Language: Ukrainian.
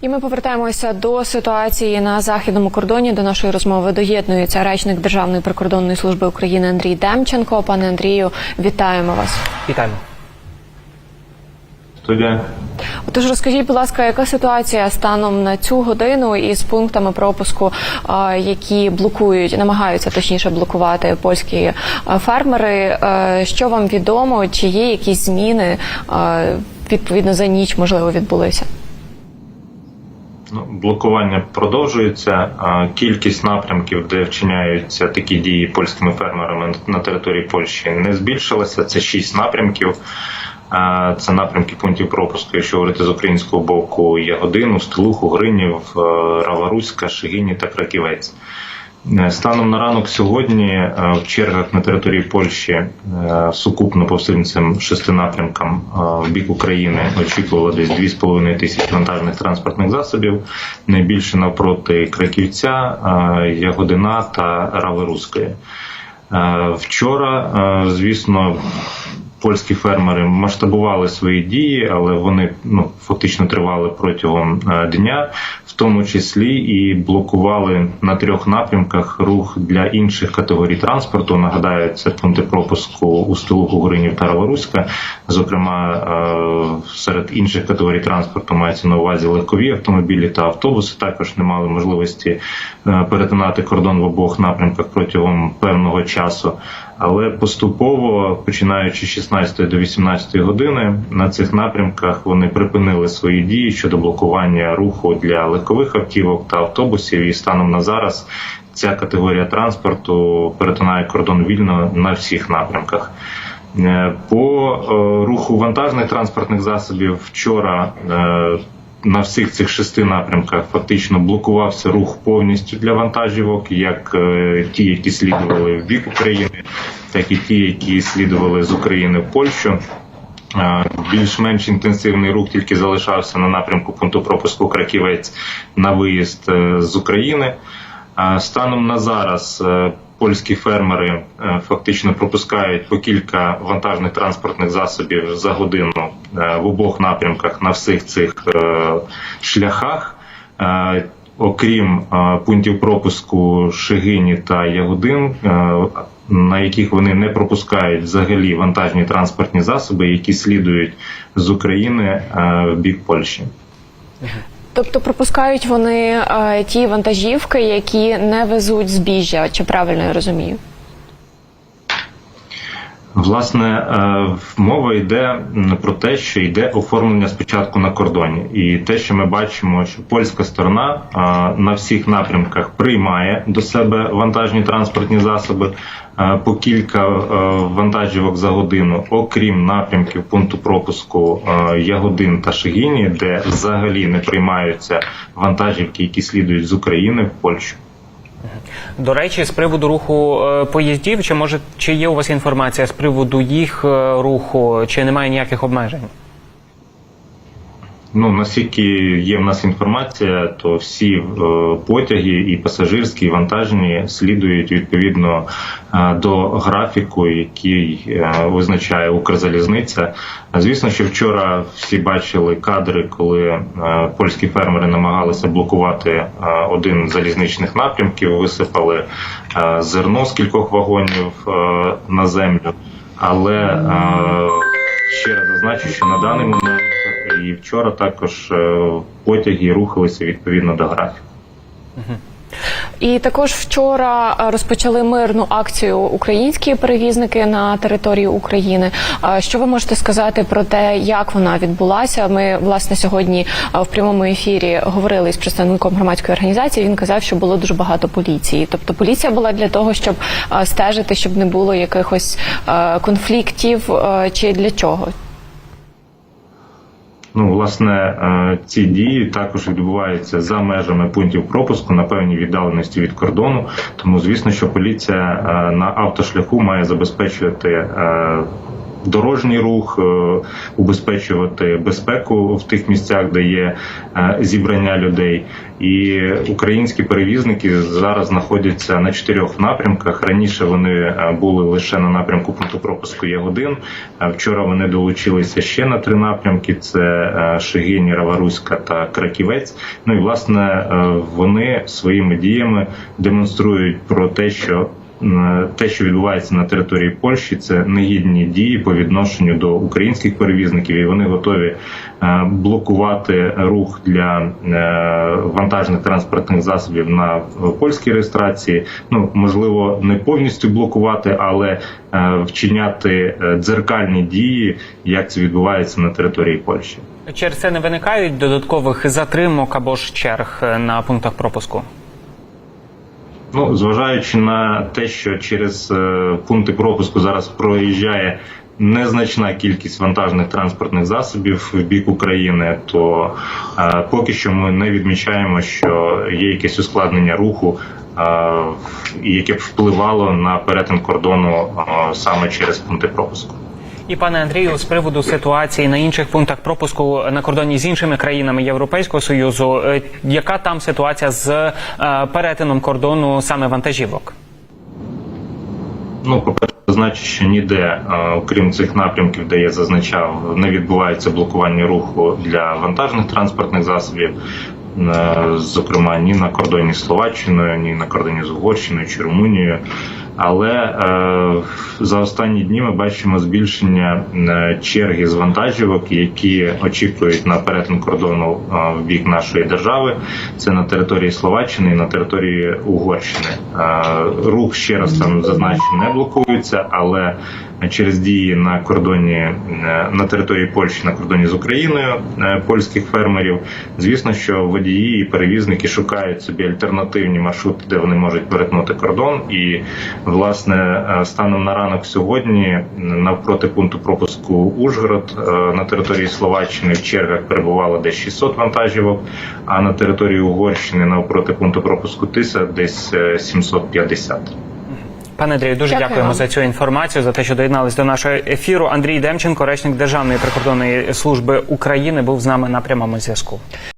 І ми повертаємося до ситуації на західному кордоні. До нашої розмови доєднується речник Державної прикордонної служби України Андрій Демченко. Пане Андрію, вітаємо вас. Вітаємо. Студія. Отож, розкажіть, будь ласка, яка ситуація станом на цю годину із пунктами пропуску, які блокують, намагаються точніше блокувати польські фермери? Що вам відомо? Чи є якісь зміни відповідно за ніч, можливо, відбулися? Ну, блокування продовжується. Кількість напрямків, де вчиняються такі дії польськими фермерами на території Польщі, не збільшилася. Це шість напрямків. Це напрямки пунктів пропуску, якщо говорити з українського боку, Ягодину, Стелуху, Гринів, е, Раваруська, Шигині та Краківець. Е, Станом на ранок сьогодні е, в чергах на території Польщі е, сукупно по всім цим шести напрямкам в бік України очікувало десь 2,5 тисячі вантажних транспортних засобів. Найбільше навпроти Краківця, Ягодина та Рави-Руської. Е, Вчора, звісно, польські фермери масштабували свої дії, але вони ну фактично тривали протягом е, дня, в тому числі і блокували на трьох напрямках рух для інших категорій транспорту. Нагадаю, це пункти пропуску у Столуху Горинів та Раворуська. Зокрема, е, серед інших категорій транспорту мається на увазі легкові автомобілі та автобуси. Також не мали можливості е, перетинати кордон в обох напрямках протягом певного часу. Але поступово, починаючи з 16 до 18 години, на цих напрямках вони припинили свої дії щодо блокування руху для легкових автівок та автобусів. І станом на зараз ця категорія транспорту перетинає кордон вільно на всіх напрямках. Е, По е, руху вантажних транспортних засобів вчора. На всіх цих шести напрямках фактично блокувався рух повністю для вантажівок, як е, ті, які слідували в бік України, так і ті, які слідували з України в Польщу. Е, Більш-менш інтенсивний рух тільки залишався на напрямку пункту пропуску Краківець на виїзд е, з України. Станом на зараз польські фермери е, фактично пропускають по кілька вантажних транспортних засобів за годину е, в обох напрямках на всіх цих е, шляхах. Окрім пунктів пропуску Шигині та Ягодин, на яких вони не пропускають взагалі вантажні транспортні засоби, які слідують з України в бік Польщі. Тобто пропускають вони е, ті вантажівки, які не везуть збіжжя, чи правильно я розумію? Власне, е, мова йде про те, що йде оформлення спочатку на кордоні, і те, що ми бачимо, що польська сторона е, на всіх напрямках приймає до себе вантажні транспортні засоби е, по кілька вантажівок за годину, окрім напрямків пункту пропуску Ягодин та Шигіні, де взагалі не приймаються вантажівки, які слідують з України в Польщу. До речі, з приводу руху е, поїздів, чи може чи є у вас інформація з приводу їх е, руху, чи немає ніяких обмежень? Ну наскільки є в нас інформація, то всі е, потяги, і пасажирські, і вантажні слідують відповідно е, до графіку, який е, визначає Укрзалізниця. Звісно, що вчора всі бачили кадри, коли польські фермери намагалися блокувати один з залізничних напрямків, висипали зерно з кількох вагонів на землю. Але ще раз зазначу, що на даний момент і вчора також е, потяги рухалися відповідно до графіку. І також вчора е, розпочали мирну акцію українські перевізники на території України. Е, Що ви можете сказати про те, як вона відбулася? Ми власне сьогодні в прямому ефірі говорили з представником громадської організації. Він казав, що було дуже багато поліції. Тобто поліція була для того, щоб стежити, щоб не було якихось конфліктів, чи для чого? Ну, власне, е, ці дії також відбуваються за межами пунктів пропуску на певній віддаленості від кордону. Тому, звісно, що поліція е, на автошляху має забезпечувати е, дорожній рух, е, убезпечувати безпеку в тих місцях, де є е, зібрання людей. І українські перевізники зараз знаходяться на чотирьох напрямках. Раніше вони е, були лише на напрямку пункту пропуску Ягодин. Вчора вони долучилися ще на три напрямки: це Шегині, Раваруська та Краківець. Ну і власне вони своїми діями демонструють про те, що те, що відбувається на території Польщі, це негідні дії по відношенню до українських перевізників, і вони готові е, блокувати рух для е, вантажних транспортних засобів на е, польській реєстрації. Ну можливо, не повністю блокувати, але е, вчиняти е, дзеркальні дії, як це відбувається на території Польщі. Через це не виникають додаткових затримок або ж черг е, на пунктах пропуску. Ну, зважаючи на те, що через е, пункти пропуску зараз проїжджає незначна кількість вантажних транспортних засобів в бік України, то е, поки що ми не відмічаємо, що є якесь ускладнення руху, е, яке б впливало на перетин кордону е, саме через пункти пропуску. І пане Андрію, з приводу ситуації на інших пунктах пропуску на кордоні з іншими країнами Європейського союзу, е, яка там ситуація з е, перетином кордону саме вантажівок? Ну, по-перше, зазначу, що ніде, е, окрім цих напрямків, де я зазначав, не відбувається блокування руху для вантажних транспортних засобів, зокрема ні на кордоні з Словаччиною, ні на кордоні з Угорщиною чи Румунією. Але е, за останні дні ми бачимо збільшення е, черги з вантажівок, які очікують на перетин кордону е, в бік нашої держави. Це на території Словаччини і на території Угорщини. Рух ще раз там зазначено не блокується, але через дії на кордоні е, на території Польщі на кордоні з Україною е, польських фермерів. Звісно, що водії і перевізники шукають собі альтернативні маршрути, де вони можуть перетнути кордон. І власне е, станом на ранок сьогодні навпроти пункту пропуску Ужгород на території Словаччини в чергах перебувало десь 600 вантажівок, а на території Угорщини навпроти пункту пропуску Тиса десь е, 750. Пане Андрію, дуже Дякую дякуємо вам. за цю інформацію, за те, що доєднались до нашого ефіру. Андрій Демченко, речник Державної прикордонної служби України, був з нами на прямому зв'язку.